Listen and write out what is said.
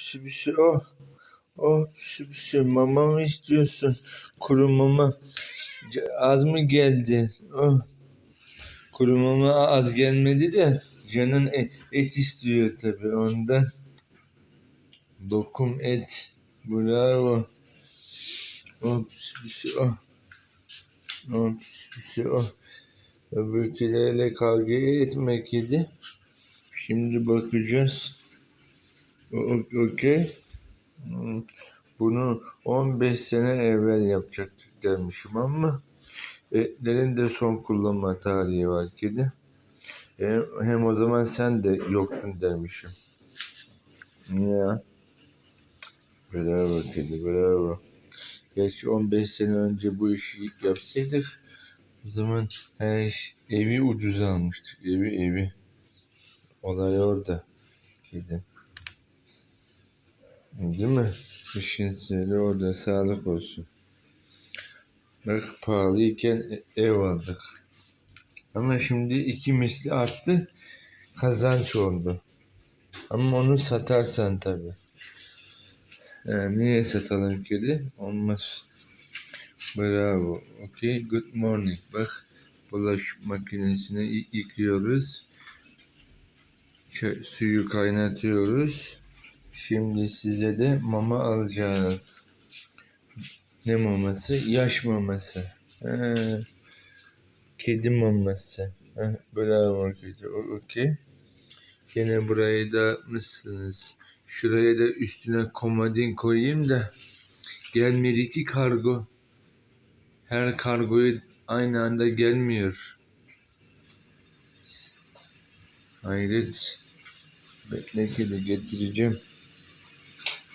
pişi pişi oh. Oh pişi pişi mama mı istiyorsun? Kuru mama. Az mı geldi? Oh. Kuru mama az gelmedi de canın e- et istiyor tabii ondan. Dokum et. Bravo. Oh pişi pişi oh. Oh pişi pişi oh. Öbürkülerle kavga etmek yedi. Şimdi bakacağız. Okey. Hmm, Bunu 15 sene evvel yapacaktık demişim ama etlerin de son kullanma tarihi var kedi. Hem, hem o zaman sen de yoktun demişim. Ya. Bravo kedi bravo. Geç 15 sene önce bu işi yapsaydık o zaman her evi ucuz almıştık. Evi evi. Olay orada. Kedi. Değil mi? İşin seri orada. Sağlık olsun. Bak pahalıyken ev aldık. Ama şimdi iki misli arttı. Kazanç oldu. Ama onu satarsan tabii. Ha, niye satalım kedi? Olmaz. Bravo. Okay. Good morning. Bak bulaşık makinesine yıkıyoruz. Suyu kaynatıyoruz. Şimdi size de mama alacağız. Ne maması? Yaş maması. Ha, kedi maması. Bravo kedi. O- Okey. Yine burayı da mısınız? Şuraya da üstüne komodin koyayım da gelmedi ki kargo. Her kargoyu aynı anda gelmiyor. Hayret. Bekle kedi getireceğim.